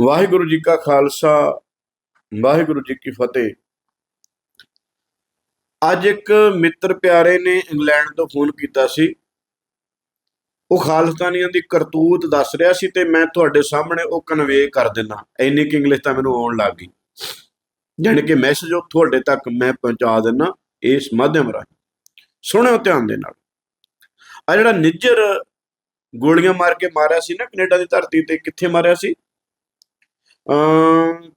ਵਾਹਿਗੁਰੂ ਜੀ ਕਾ ਖਾਲਸਾ, ਵਾਹਿਗੁਰੂ ਜੀ ਕੀ ਫਤਿਹ। ਅੱਜ ਇੱਕ ਮਿੱਤਰ ਪਿਆਰੇ ਨੇ ਇੰਗਲੈਂਡ ਤੋਂ ਫੋਨ ਕੀਤਾ ਸੀ। ਉਹ ਖਾਲਸਤਾਨੀਆਂ ਦੀ ਕਰਤੂਤ ਦੱਸ ਰਿਹਾ ਸੀ ਤੇ ਮੈਂ ਤੁਹਾਡੇ ਸਾਹਮਣੇ ਉਹ ਕਨਵੇ ਕਰ ਦਿੰਦਾ। ਇੰਨੀ ਕਿ ਇੰਗਲਿਸ਼ ਤਾਂ ਮੈਨੂੰ ਆਉਣ ਲੱਗ ਗਈ। ਜਾਣੀ ਕਿ ਮੈਸੇਜ ਉਹ ਤੁਹਾਡੇ ਤੱਕ ਮੈਂ ਪਹੁੰਚਾ ਦਿੰਦਾ ਇਸ ਮਾਧਿਅਮ ਰਾਹੀਂ। ਸੁਣਿਓ ਧਿਆਨ ਦੇ ਨਾਲ। ਆ ਜਿਹੜਾ ਨਿੱਜਰ ਗੋਲੀਆਂ ਮਾਰ ਕੇ ਮਾਰਿਆ ਸੀ ਨਾ ਕੈਨੇਡਾ ਦੀ ਧਰਤੀ ਤੇ, ਕਿੱਥੇ ਮਾਰਿਆ ਸੀ?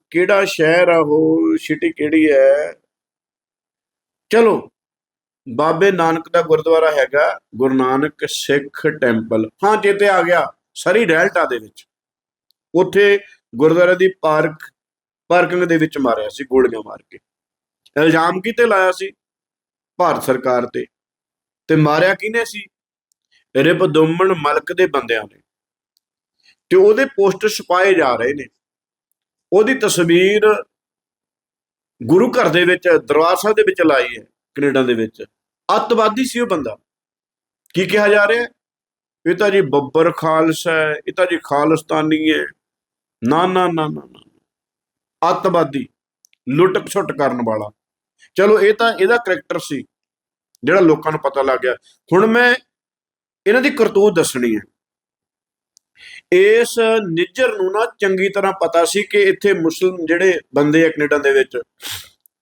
ਕਿਹੜਾ ਸ਼ਹਿਰ ਆ ਉਹ? ਸਿਟੀ ਕਿਹੜੀ ਹੈ? ਚਲੋ, ਬਾਬੇ ਨਾਨਕ ਦਾ ਗੁਰਦੁਆਰਾ ਹੈਗਾ, ਗੁਰੂ ਨਾਨਕ ਸਿੱਖ ਟੈਂਪਲ। ਹਾਂ, ਚੇਤੇ ਆ ਗਿਆ, ਸਰੀ ਡੈਲਟਾ ਦੇ ਵਿੱਚ। ਉੱਥੇ ਗੁਰਦੁਆਰੇ ਦੀ ਪਾਰਕ, ਪਾਰਕਿੰਗ ਦੇ ਵਿੱਚ ਮਾਰਿਆ ਸੀ, ਗੋਲੀਆਂ ਮਾਰ ਕੇ। ਇਲਜ਼ਾਮ ਕਿਤੇ ਲਾਇਆ ਸੀ? ਭਾਰਤ ਸਰਕਾਰ ਤੇ। ਤੇ ਮਾਰਿਆ ਕਿਹਨੇ ਸੀ? ਰਿਪ ਦੁੰਮਣ ਮਲਕ ਦੇ ਬੰਦਿਆਂ ਨੇ। ਤੇ ਉਹਦੇ ਪੋਸਟਰ ਛਪਾਏ ਜਾ ਰਹੇ ਨੇ। ਉਹਦੀ ਤਸਵੀਰ ਗੁਰੂ ਘਰ ਦੇ ਵਿੱਚ, ਦਰਬਾਰ ਸਾਹਿਬ ਦੇ ਵਿੱਚ ਲਾਈ ਹੈ, ਕੈਨੇਡਾ ਦੇ ਵਿੱਚ। ਅੱਤਵਾਦੀ ਸੀ ਉਹ ਬੰਦਾ। ਕੀ ਕਿਹਾ ਜਾ ਰਿਹਾ? ਇਹ ਤਾਂ ਜੀ ਬੱਬਰ ਖਾਲਸਾ ਹੈ, ਇਹ ਤਾਂ ਜੀ ਖਾਲਿਸਤਾਨੀ ਹੈ। ਨਾ ਨਾ ਨਾ ਨਾ ਅੱਤਵਾਦੀ ਲੁੱਟ ਖਸੁੱਟ ਕਰਨ ਵਾਲਾ। ਚਲੋ, ਇਹ ਤਾਂ ਇਹਦਾ ਕਰੈਕਟਰ ਸੀ, ਜਿਹੜਾ ਲੋਕਾਂ ਨੂੰ ਪਤਾ ਲੱਗ ਗਿਆ। ਹੁਣ ਮੈਂ ਇਹਨਾਂ ਦੀ ਕਰਤੂਤ ਦੱਸਣੀ ਹੈ। ਇਸ ਨਿੱਜਰ ਨੂੰ ਨਾ ਚੰਗੀ ਤਰ੍ਹਾਂ ਪਤਾ ਸੀ ਕਿ ਇੱਥੇ ਮੁਸਲਮ ਜਿਹੜੇ ਬੰਦੇ ਆ ਕੈਨੇਡਾ ਦੇ ਵਿੱਚ,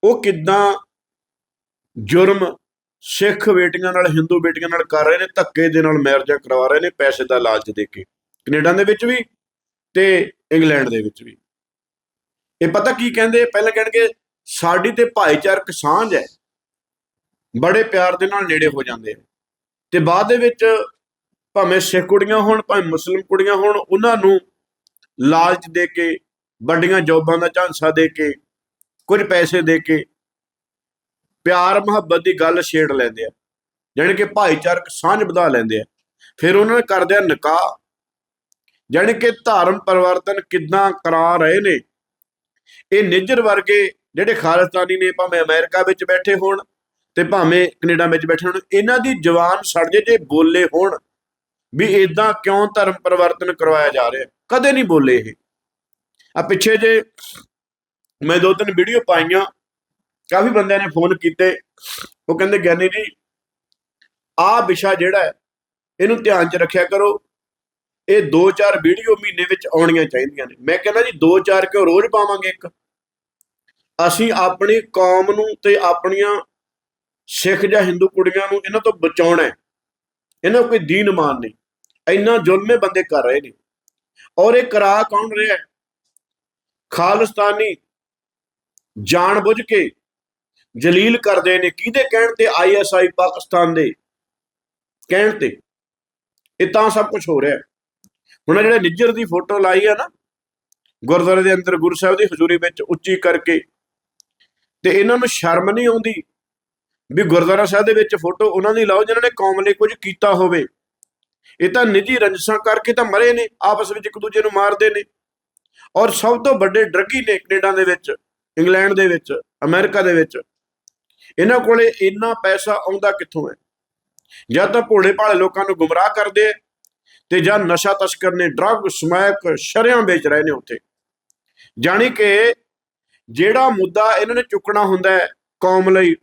ਉਹ ਕਿੱਦਾਂ ਜੁਰਮ ਸਿੱਖ ਬੇਟੀਆਂ ਨਾਲ, ਹਿੰਦੂ ਬੇਟੀਆਂ ਨਾਲ ਕਰ ਰਹੇ ਨੇ, ਧੱਕੇ ਦੇ ਨਾਲ ਮੈਰਿਜਾਂ ਕਰਵਾ ਰਹੇ ਨੇ, ਪੈਸੇ ਦਾ ਲਾਲਚ ਦੇ ਕੇ। ਕੈਨੇਡਾ ਦੇ ਵਿੱਚ ਵੀ ਤੇ ਇੰਗਲੈਂਡ ਦੇ ਵਿੱਚ ਵੀ। ਇਹ ਪਤਾ ਕੀ ਕਹਿੰਦੇ? ਪਹਿਲਾਂ ਕਹਿਣਗੇ, ਸਾਡੀ ਤੇ ਭਾਈਚਾਰਕ ਸਾਂਝ ਹੈ। ਬੜੇ ਪਿਆਰ ਦੇ ਨਾਲ ਨੇੜੇ ਹੋ ਜਾਂਦੇ ਆ। ਤੇ ਬਾਅਦ ਦੇ ਵਿੱਚ ਭਾਵੇਂ ਸਿੱਖ ਕੁੜੀਆਂ ਹੋਣ, ਭਾਵੇਂ ਮੁਸਲਿਮ ਕੁੜੀਆਂ ਹੋਣ, ਉਹਨਾਂ ਨੂੰ ਲਾਲਚ ਦੇ ਕੇ, ਵੱਡੀਆਂ ਜੋਬਾਂ ਦਾ ਝਾਂਸਾ ਦੇ ਕੇ, ਕੁਝ ਪੈਸੇ ਦੇ ਕੇ ਪਿਆਰ, ਮੁਹੱਬਤ ਦੀ ਗੱਲ ਛੇੜ ਲੈਂਦੇ ਆ। ਜਾਣੀ ਕਿ ਭਾਈਚਾਰਕ ਸਾਂਝ ਵਧਾ ਲੈਂਦੇ ਆ। ਫਿਰ ਉਹਨਾਂ ਨੇ ਕਰਦੇ ਆ ਨਿਕਾਹ। ਜਾਣੀ ਕਿ ਧਰਮ ਪਰਿਵਰਤਨ ਕਿੱਦਾਂ ਕਰਾ ਰਹੇ ਨੇ। ਇਹ ਨਿੱਜਰ ਵਰਗੇ ਜਿਹੜੇ ਖਾਲਿਸਤਾਨੀ ਨੇ, ਭਾਵੇਂ ਅਮਰੀਕਾ ਵਿੱਚ ਬੈਠੇ ਹੋਣ ਤੇ ਭਾਵੇਂ ਕੈਨੇਡਾ ਵਿੱਚ ਬੈਠੇ ਹੋਣ, ਇਹਨਾਂ ਦੀ ਜਵਾਨ ਸੜ ਜੇ ਜੇ ਬੋਲੇ ਹੋਣ। ਵੀ ਇਦਾਂ ਕਿਉਂ ਧਰਮ ਪਰਿਵਰਤਨ ਕਰਵਾਇਆ ਜਾ ਰਿਹਾ? ਕਦੇ ਨਹੀਂ ਬੋਲੇ ਇਹ। ਆ ਪਿੱਛੇ ਜੇ ਮੈਂ ਦੋ ਤਿੰਨ ਵੀਡੀਓ ਪਾਈਆਂ, ਕਾਫੀ ਬੰਦਿਆਂ ਨੇ ਫੋਨ ਕੀਤੇ। ਉਹ ਕਹਿੰਦੇ, ਗਿਆਨੀ ਜੀ ਆਹ ਵਿਸ਼ਾ ਜਿਹੜਾ ਹੈ, ਇਹਨੂੰ ਧਿਆਨ 'ਚ ਰੱਖਿਆ ਕਰੋ। ਇਹ 2-4 ਵੀਡੀਓ ਮਹੀਨੇ ਵਿੱਚ ਆਉਣੀਆਂ ਚਾਹੀਦੀਆਂ ਨੇ। ਮੈਂ ਕਹਿੰਦਾ ਜੀ 2-4 ਕਿਉਂ ਰੋਜ਼ ਪਾਵਾਂਗੇ ਇੱਕ? ਅਸੀਂ ਆਪਣੀ ਕੌਮ ਨੂੰ ਤੇ ਆਪਣੀਆਂ ਸਿੱਖ ਜਾਂ ਹਿੰਦੂ ਕੁੜੀਆਂ ਨੂੰ ਇਹਨਾਂ ਤੋਂ ਬਚਾਉਣਾ ਹੈ। ਇਹਨਾਂ ਕੋਈ ਦੀਨ ਮਾਨ ਨਹੀਂ। ਇੰਨਾ ਜ਼ੁਲਮੇ ਬੰਦੇ ਕਰ ਰਹੇ ਨੇ। ਔਰ ਇਹ ਕਰਾ ਕੌਣ ਰਿਹਾ ਹੈ? ਖਾਲਿਸਤਾਨੀ ਜਾਣ ਕੇ ਜਲੀਲ ਕਰਦੇ ਨੇ। ਕਿਹਦੇ ਕਹਿਣ ਤੇ? ਆਈਐਸਆਈ ਪਾਕਿਸਤਾਨ ਦੇ ਕਹਿਣ ਤੇ। ਇਹ ਤਾਂ ਸਭ ਕੁਝ ਹੋ ਰਿਹਾ ਹੈ। ਹੁਣ ਜਿਹੜੇ ਨਿੱਜਰ ਦੀ ਫੋਟੋ ਲਾਈ ਆ ਨਾ, ਗੁਰਦੁਆਰੇ ਦੇ ਅੰਦਰ ਗੁਰੂ ਸਾਹਿਬ ਦੀ ਹਜ਼ੂਰੀ ਵਿੱਚ ਉੱਚੀ ਕਰਕੇ, ਤੇ ਇਹਨਾਂ ਨੂੰ ਸ਼ਰਮ ਨਹੀਂ ਆਉਂਦੀ ਵੀ ਗੁਰਦੁਆਰਾ ਸਾਹਿਬ ਦੇ ਵਿੱਚ ਫੋਟੋ ਉਹਨਾਂ ਦੀ ਲਾਓ, ਜਿਨ੍ਹਾਂ ਨੇ ਕੌਮ ਲਈ ਕੁਝ ਕੀਤਾ ਹੋਵੇ। ਇਹ ਤਾਂ ਨਿੱਜੀ ਰੰਜਸਾਂ ਕਰਕੇ ਤਾਂ ਮਰੇ ਨੇ ਆਪਸ ਵਿੱਚ ਇੱਕ ਦੂਜੇ ਨੂੰ ਮਾਰਦੇ ਨੇ। ਔਰ ਸਭ ਤੋਂ ਵੱਡੇ ਡਰੱਗੀ ਨੇ ਕੈਨੇਡਾ ਦੇ ਵਿੱਚ ਇੰਗਲੈਂਡ ਦੇ ਵਿੱਚ ਅਮਰੀਕਾ ਦੇ ਵਿੱਚ। ਇਹਨਾਂ ਕੋਲੇ ਇੰਨਾ ਪੈਸਾ ਆਉਂਦਾ ਕਿੱਥੋਂ ਹੈ? ਜਾਂ ਤਾਂ ਭੋਲੇ ਭਾਲੇ ਲੋਕਾਂ ਨੂੰ ਗੁੰਮਰਾਹ ਕਰਦੇ ਆ, ਤੇ ਜਾਂ ਨਸ਼ਾ ਤਸਕਰ ਨੇ ਡਰੱਗ ਸਮੈਕ ਸ਼ਰਿਆਂ ਵੇਚ ਰਹੇ ਨੇ ਉੱਥੇ। ਜਾਣੀ ਕਿ ਜਿਹੜਾ ਮੁੱਦਾ ਇਹਨਾਂ ਨੇ ਚੁੱਕਣਾ ਹੁੰਦਾ ਹੈ ਕੌਮ ਲਈ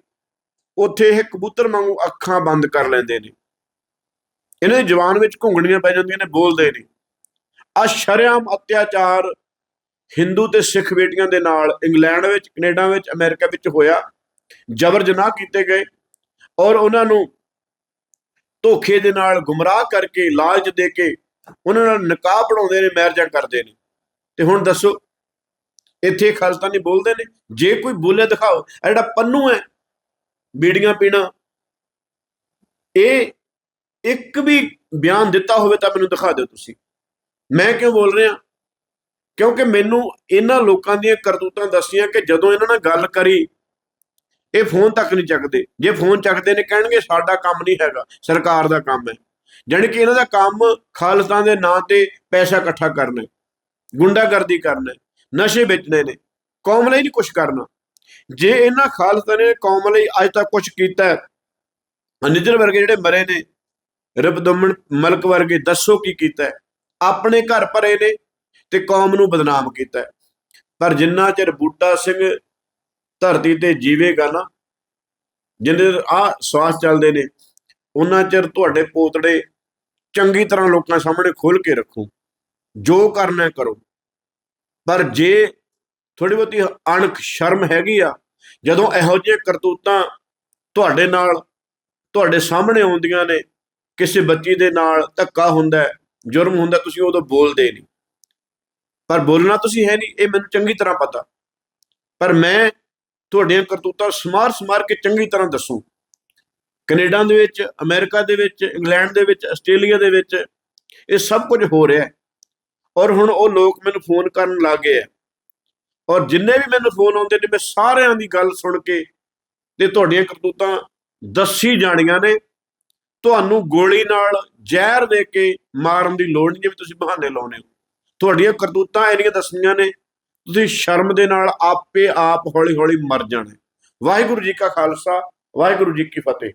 ਉੱਥੇ ਇਹ ਕਬੂਤਰ ਵਾਂਗੂ ਅੱਖਾਂ ਬੰਦ ਕਰ ਲੈਂਦੇ ਨੇ। ਇਹਨਾਂ ਦੀ ਜ਼ੁਬਾਨ ਵਿੱਚ ਘੁੰਗਣੀਆਂ ਪੈ ਜਾਂਦੀਆਂ ਨੇ, ਬੋਲਦੇ ਨੇ ਆ ਸ਼ਰਿਆਮ ਅਤਿਆਚਾਰ ਹਿੰਦੂ ਤੇ ਸਿੱਖ ਬੇਟੀਆਂ ਦੇ ਨਾਲ, ਇੰਗਲੈਂਡ ਵਿੱਚ, ਕੈਨੇਡਾ ਵਿੱਚ, ਅਮਰੀਕਾ ਵਿੱਚ ਹੋਇਆ। ਜਬਰ ਜਨਾਹ ਕੀਤੇ ਗਏ ਔਰ ਉਹਨਾਂ ਨੂੰ ਧੋਖੇ ਦੇ ਨਾਲ ਗੁੰਮਰਾਹ ਕਰਕੇ, ਲਾਲਚ ਦੇ ਕੇ ਉਹਨਾਂ ਨਾਲ ਨਿਕਾਹ ਪੜਾਉਂਦੇ ਨੇ, ਮੈਰਜ਼ਾਂ ਕਰਦੇ ਨੇ। ਤੇ ਹੁਣ ਦੱਸੋ, ਇੱਥੇ ਖਾਲਸਤਾਨੀ ਬੋਲਦੇ ਨੇ? ਜੇ ਕੋਈ ਬੋਲੇ ਦਿਖਾਓ ਆ ਜਿਹੜਾ ਪੰਨੂ ਹੈ, ਬੀੜੀਆਂ ਪੀਣਾ, ਇਹ ਇੱਕ ਵੀ ਬਿਆਨ ਦਿੱਤਾ ਹੋਵੇ ਤਾਂ ਮੈਨੂੰ ਦਿਖਾ ਦਿਓ ਤੁਸੀਂ। ਮੈਂ ਕਿਉਂ ਬੋਲ ਰਿਹਾ? ਕਿਉਂਕਿ ਮੈਨੂੰ ਇਹਨਾਂ ਲੋਕਾਂ ਦੀਆਂ ਕਰਤੂਤਾਂ ਦੱਸੀਆਂ ਕਿ ਜਦੋਂ ਇਹਨਾਂ ਨਾਲ ਗੱਲ ਕਰੀ, ਇਹ ਫੋਨ ਤੱਕ ਨਹੀਂ ਚੱਕਦੇ। ਜੇ ਫੋਨ ਚੱਕਦੇ ਨੇ, ਕਹਿਣਗੇ ਸਾਡਾ ਕੰਮ ਨਹੀਂ ਹੈਗਾ, ਸਰਕਾਰ ਦਾ ਕੰਮ ਹੈ। ਜਾਣੀ ਕਿ ਇਹਨਾਂ ਦਾ ਕੰਮ ਖਾਲਿਸਤਾਨ ਦੇ ਨਾਂ ਤੇ ਪੈਸਾ ਇਕੱਠਾ ਕਰਨਾ ਗੁੰਡਾਗਰਦੀ ਕਰਨਾ ਨਸ਼ੇ ਵੇਚਣੇ ਨੇ, ਕੌਮ ਲਈ ਨਹੀਂ ਕੁਝ ਕਰਨਾ। ਜੇ ਇਹਨਾਂ ਖਾਲਸਾ ਨੇ ਕੌਮ ਲਈ ਅੱਜ ਤੱਕ ਕੁਝ ਕੀਤਾ ਹੈ ਨਿੱਜਰ ਵਰਗੇ ਜਿਹੜੇ ਮਰੇ ਨੇ ਰਬਦਮਨ ਮਲਕ ਵਰਗੇ ਦੱਸੋ ਕੀ ਕੀਤਾ ਆਪਣੇ ਘਰ ਭਰੇ ਨੇ ਤੇ ਕੌਮ ਨੂੰ ਬਦਨਾਮ ਕੀਤਾ ਪਰ ਜਿੰਨਾ ਚਿਰ ਬੂਟਾ ਸਿੰਘ ਧਰਤੀ ਤੇ ਜੀਵੇਗਾ ਨਾ, ਜਿੰਨੇ ਆ ਸਵਾਸ ਚੱਲਦੇ ਨੇ, ਉਹਨਾਂ ਚਿਰ ਤੁਹਾਡੇ ਪੋਤੜੇ ਚੰਗੀ ਤਰ੍ਹਾਂ ਲੋਕਾਂ ਸਾਹਮਣੇ ਖੋਲ ਕੇ ਰੱਖੋ। ਜੋ ਕਰਨਾ ਕਰੋ। ਪਰ ਜੇ ਥੋੜੀ ਬਹੁਤੀ ਅਣਖ ਸ਼ਰਮ ਹੈਗੀ ਆ, ਜਦੋਂ ਇਹੋ ਜਿਹੀਆਂ ਕਰਤੂਤਾਂ ਤੁਹਾਡੇ ਨਾਲ, ਤੁਹਾਡੇ ਸਾਹਮਣੇ ਆਉਂਦੀਆਂ ਨੇ ਕਿਸੇ ਬੱਚੀ ਦੇ ਨਾਲ ਧੱਕਾ ਹੁੰਦਾ ਜੁਰਮ ਹੁੰਦਾ, ਤੁਸੀਂ ਉਦੋਂ ਬੋਲਦੇ ਨਹੀਂ। ਪਰ ਬੋਲਣਾ ਤੁਸੀਂ ਹੈ ਨਹੀਂ, ਇਹ ਮੈਨੂੰ ਚੰਗੀ ਤਰ੍ਹਾਂ ਪਤਾ। ਪਰ ਮੈਂ ਤੁਹਾਡੀਆਂ ਕਰਤੂਤਾਂ ਸਮਾਰ ਸਮਾਰ ਕੇ ਚੰਗੀ ਤਰ੍ਹਾਂ ਦੱਸੂ। ਕੈਨੇਡਾ ਦੇ ਵਿੱਚ, ਅਮਰੀਕਾ ਦੇ ਵਿੱਚ, ਇੰਗਲੈਂਡ ਦੇ ਵਿੱਚ, ਆਸਟ੍ਰੇਲੀਆ ਦੇ ਵਿੱਚ ਇਹ ਸਭ ਕੁਝ ਹੋ ਰਿਹਾ ਹੈ। ਔਰ ਹੁਣ ਉਹ ਲੋਕ ਮੈਨੂੰ ਫੋਨ ਕਰਨ ਲੱਗ ਗਏ ਆ ਔਰ ਜਿੰਨੇ ਵੀ ਮੈਨੂੰ ਫੋਨ ਆਉਂਦੇ ਨੇ, ਮੈਂ ਸਾਰਿਆਂ ਦੀ ਗੱਲ ਸੁਣ ਕੇ ਤੇ ਤੁਹਾਡੀਆਂ ਕਰਤੂਤਾਂ ਦੱਸੀ ਜਾਣੀਆਂ ਨੇ। ਤੁਹਾਨੂੰ ਗੋਲੀ ਨਾਲ ਜ਼ਹਿਰ ਦੇ ਕੇ ਮਾਰਨ ਦੀ ਲੋੜ ਨਹੀਂ ਜਿਵੇਂ ਤੁਸੀਂ ਬਹਾਨੇ ਲਾਉਨੇ ਹੋ। ਤੁਹਾਡੀਆਂ ਕਰਤੂਤਾਂ ਇੰਨੀਆਂ ਦੱਸਣੀਆਂ ਨੇ, ਤੁਸੀਂ ਸ਼ਰਮ ਦੇ ਨਾਲ ਆਪੇ ਆਪ ਹੌਲੀ ਹੌਲੀ ਮਰ ਜਾਣਾ ਵਾਹਿਗੁਰੂ ਜੀ ਕਾ ਖਾਲਸਾ, ਵਾਹਿਗੁਰੂ ਜੀ ਕੀ ਫਤਿਹ।